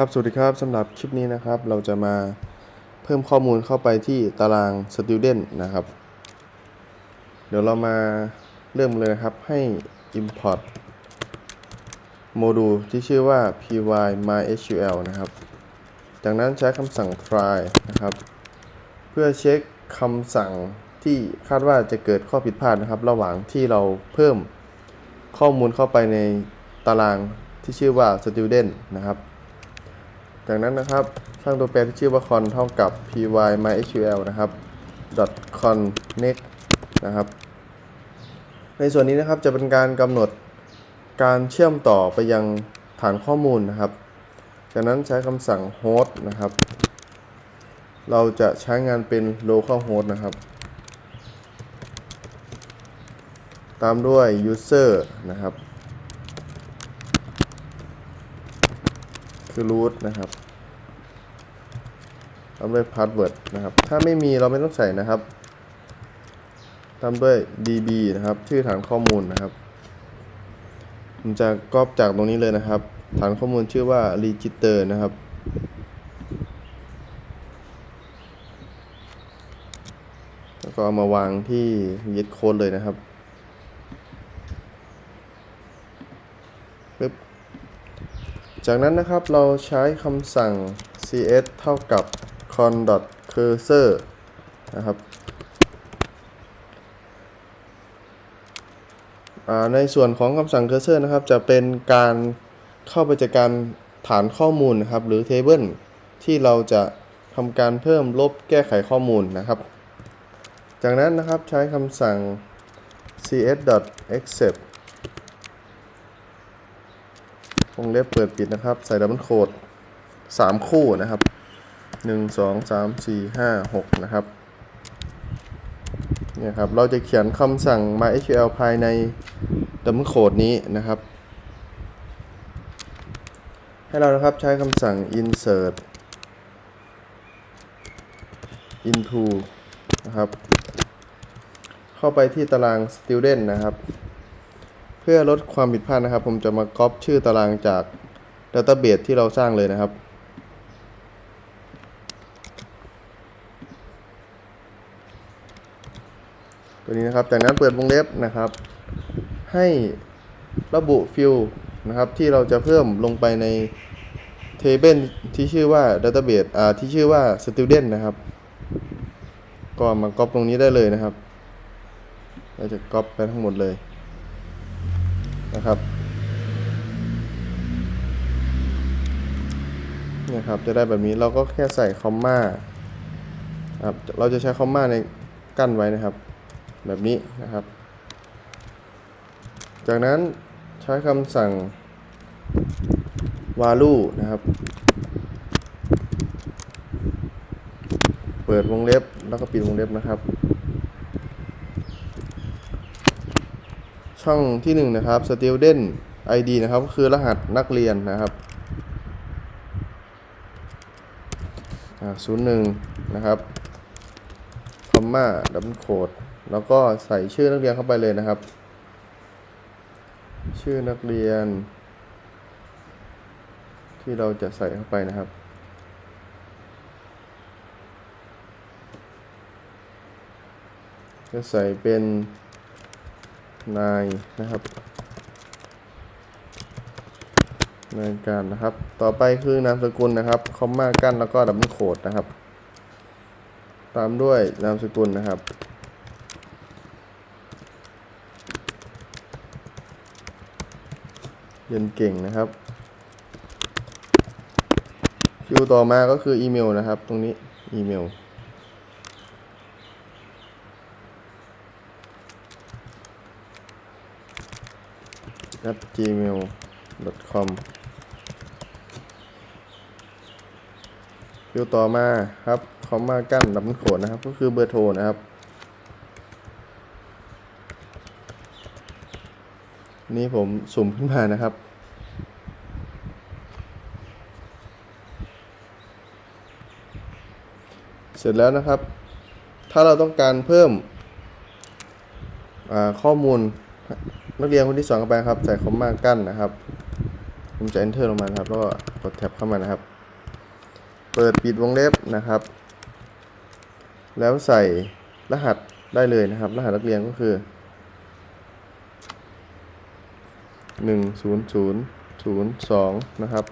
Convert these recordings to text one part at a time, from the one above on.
ครับสวัสดีครับสำหรับคลิปนี้นะครับเราจะมาเพิ่มข้อมูลเข้าไปที่ตาราง Student นะครับ เดี๋ยวเรามาเริ่มเลยนะครับให้ import โมดูลที่ชื่อว่า py mysql นะครับ จากนั้นใช้คำสั่ง try นะครับ เพื่อเช็คคำสั่งที่คาดว่าจะเกิดข้อผิดพลาดนะครับ ระหว่างที่เราเพิ่มข้อมูลเข้าไปในตารางที่ชื่อว่า student นะครับ จากนั้นนะครับสร้างตัวแปรที่ชื่อว่า con เท่ากับ py mysql นะครับ connect นะครับ ในส่วนนี้นะครับจะเป็นการกำหนดการเชื่อมต่อไปยังฐานข้อมูลนะครับ จากนั้นใช้คำสั่ง host นะครับ เราจะใช้งานเป็น local host นะครับ ตามด้วย user นะครับ คือ root นะครับตามด้วย password นะครับ ถ้าไม่มีเราไม่ต้องใส่นะครับตามด้วย db นะครับ ชื่อฐานข้อมูลนะครับ ผมจะก๊อปจากตรงนี้เลยนะครับ ฐานข้อมูลชื่อว่า register นะครับ แล้วก็เอามาวางที่ get code เลยนะครับ จากนั้นนะครับเราใช้คำสั่ง cs เท่ากับ con cursor นะครับในส่วนของคำสั่ง cursor นะครับ จะเป็นการเข้าไปจัดการฐานข้อมูลนะครับ หรือ table ที่เราจะทำการเพิ่มลบแก้ไขข้อมูลนะครับ จากนั้นนะครับใช้คำสั่ง CS. except accept วงเล็บเปิดปิดนะครับ ใส่ดับเบิลโคดสามคู่นะครับหนึ่งสองสามสี่ห้าหกนะครับเนี่ยครับ เราจะเขียนคำสั่ง MySQL ภายในดับเบิลโคดนี้นะครับ ให้เรานะครับใช้คำสั่ง insert into นะครับ เข้าไปที่ตาราง student นะครับ พื่อลดความผิดพลาดนะครับ ผมจะมาก๊อปชื่อตารางจากดัตเตอร์เบสที่เราสร้างเลยนะครับ ตัวนี้นะครับ จากนั้นเปิดวงเล็บนะครับ ให้ระบุฟิลนะครับที่เราจะเพิ่มลงไปในเทเบิลที่ชื่อว่า Database อ่าที่ชื่อว่า Student นะครับ ก็มาก๊อปตรงนี้ได้เลยนะครับ เราจะก๊อปไปทั้งหมดเลย นะครับเนี่ยครับจะได้แบบนี้เราก็แค่ใส่คอมมาครับเราจะใช้คอมมาในกั้นไว้นะครับ แบบนี้นะครับ จากนั้นใช้คำสั่ง value นะครับ เปิดวงเล็บแล้วก็ปิดวงเล็บนะครับ ช่องที่1นะครับ student id นะครับก็คือรหัสนักเรียนนะครับศูนย์หนึ่งนะครับคอมมาดับเบิลโคดแล้วก็ใส่ชื่อนักเรียนเข้าไปเลยนะครับ ชื่อนักเรียน ที่เราจะใส่เข้าไปนะครับจะใส่เป็น นายนะครับนายการนะครับ ต่อไปคือนามสกุลนะครับ คอมมากั้นแล้วก็ดับเบิลโคดนะครับ ตามด้วยนามสกุลนะครับ เรียนเก่งนะครับคิวต่อมาก็คืออีเมลนะครับ ตรงนี้อีเมล at gmail.com คิวต่อมาครับคอมมากั้นดับโขดนะครับ ก็คือเบอร์โทรนะครับ นี่ผมสุ่มขึ้นมานะครับเสร็จแล้วนะครับ ถ้าเราต้องการเพิ่มข้อมูล นักเรียนคนที่สองเข้าไปครับใส่คอมมากั้นนะครับ ผมจะ enter ลงมาครับแล้วก็กดแท็บเข้ามานะครับ เปิดปิดวงเล็บนะครับ แล้วใส่รหัสได้เลยนะครับ รหัสนักเรียนก็คือหนึ่งศูนย์ศูนย์ศูนย์สองนะครับ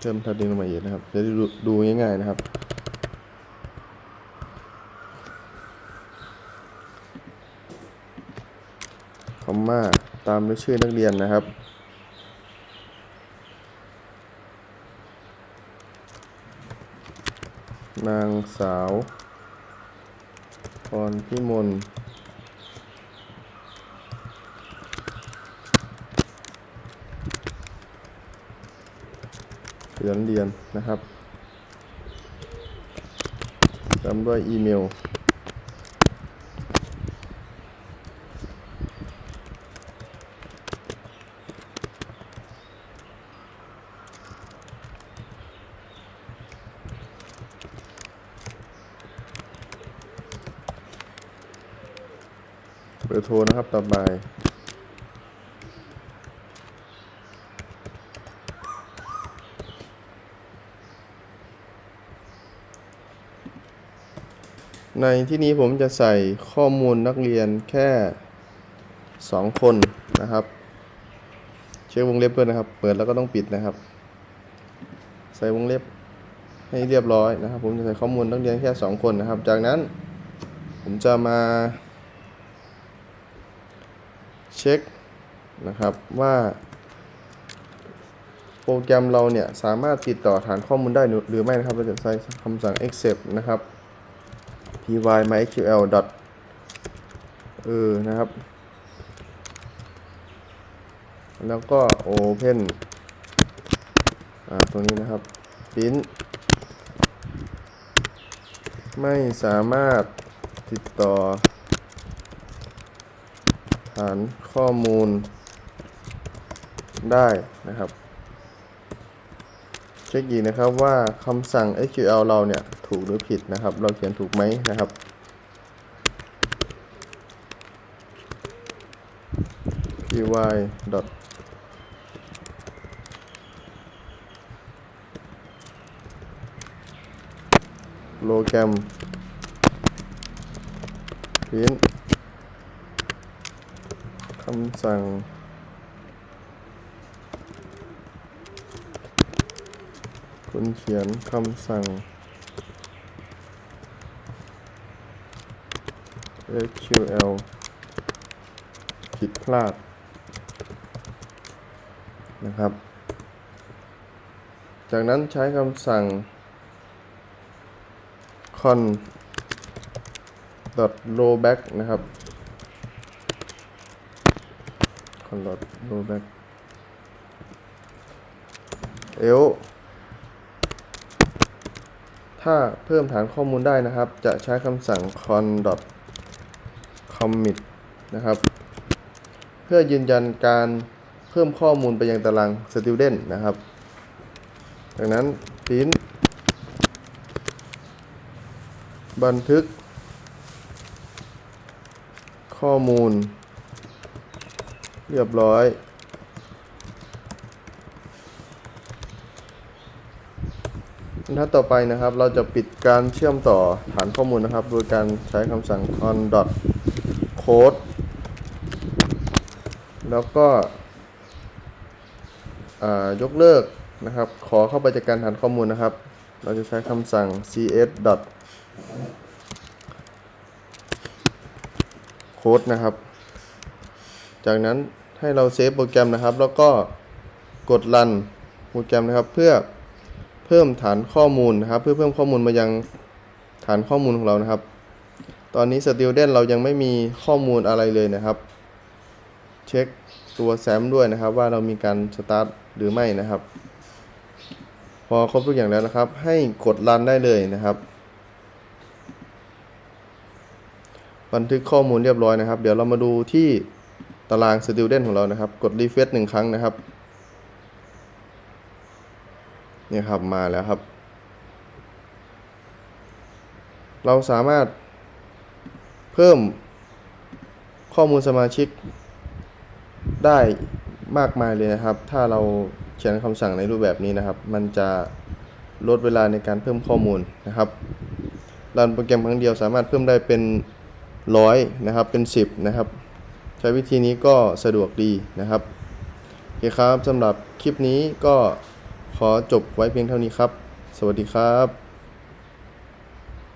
เติมทัดดิ้ลงมาอีกนะครับจะด้ดูดูง่ายๆนะครับ อมมาตามด้วยชื่อนักเรียนนะครับ นางสาวพรพิมลขยันเรียนนะครับตามด้วยอีเมล เบอร์โทรนะครับต่อไปในที่นี้ผมจะใส่ข้อมูลนักเรียนแค่ 2 คนนะครับ เช็ควงเล็บด้วยนะครับ เปิดแล้วก็ต้องปิดนะครับ ใส่วงเล็บให้เรียบร้อยนะครับ ผมจะใส่ข้อมูลนักเรียนแค่ 2 คนนะครับ จากนั้นผมจะมา เช็คนะครับว่าโปรแกรมเราเนี่ยสามารถติดต่อฐานข้อมูลได้หรือไม่นะครับ เราจะใช้คำสั่ง accept นะครับ py mysql dot เออนะครับ แล้วก็ open อ่าตรงนี้นะครับ print ไม่สามารถติดต่อ ฐานข้อมูลได้นะครับ เช็คอีกนะครับว่าคำสั่ง SQL เราเนี่ยถูกหรือผิดนะครับ เราเขียนถูกไหมนะครับ py dot โปรแกรม print ำสั่ง คุณเขียนคำสั่ง SQL ผิดพลาด นะครับ จากนั้นใช้คำสั่ง con dot rollback นะครับ con dot rollback l ถ้าเพิ่มฐานข้อมูลได้นะครับ จะใช้คำสั่ง con dot commit นะครับ เพื่อยืนยันการเพิ่มข้อมูลไปยังตาราง student นะครับ จากนั้น print บันทึก ข้อมูล เรียบร้อยบรรทัดต่อไปนะครับ เราจะปิดการเชื่อมต่อฐานข้อมูลนะครับ โดยการใช้คำสั่ง con dot code แล้วก็ยกเลิกนะครับ ขอเข้าไปจัดการฐานข้อมูลนะครับ เราจะใช้คำสั่ง cs dot code นะครับ จากนั้น ให้เราเซฟโปรแกรมนะครับ แล้วก็กดรันโปรแกรมนะครับ เพื่อเพิ่มฐานข้อมูลนะครับ เพื่อเพิ่มข้อมูลมายังฐานข้อมูลของเรานะครับ ตอนนี้ Student เรายังไม่มีข้อมูลอะไรเลยนะครับ เช็คตัวแซมด้วยนะครับ ว่าเรามีการสตาร์ทหรือไม่นะครับ พอครบทุกอย่างแล้วนะครับ ให้กดรันได้เลยนะครับ บันทึกข้อมูลเรียบร้อยนะครับ เดี๋ยวเรามาดูที่ ตาราง Student ของเรานะครับ กด refresh หนึ่งครั้งนะครับนี่ครับมาแล้วครับ เราสามารถเพิ่มข้อมูลสมาชิกได้มากมายเลยนะครับ ถ้าเราเขียนคำสั่งในรูปแบบนี้นะครับ มันจะลดเวลาในการเพิ่มข้อมูลนะครับรันโปรแกรมครั้งเดียวสามารถเพิ่มได้เป็นร้อยนะครับ เป็น 10 นะครับ ใช้วิธีนี้ก็สะดวกดีนะครับโอเคครับสำหรับคลิปนี้ก็ขอจบไว้เพียงเท่านี้ครับ สวัสดีครับ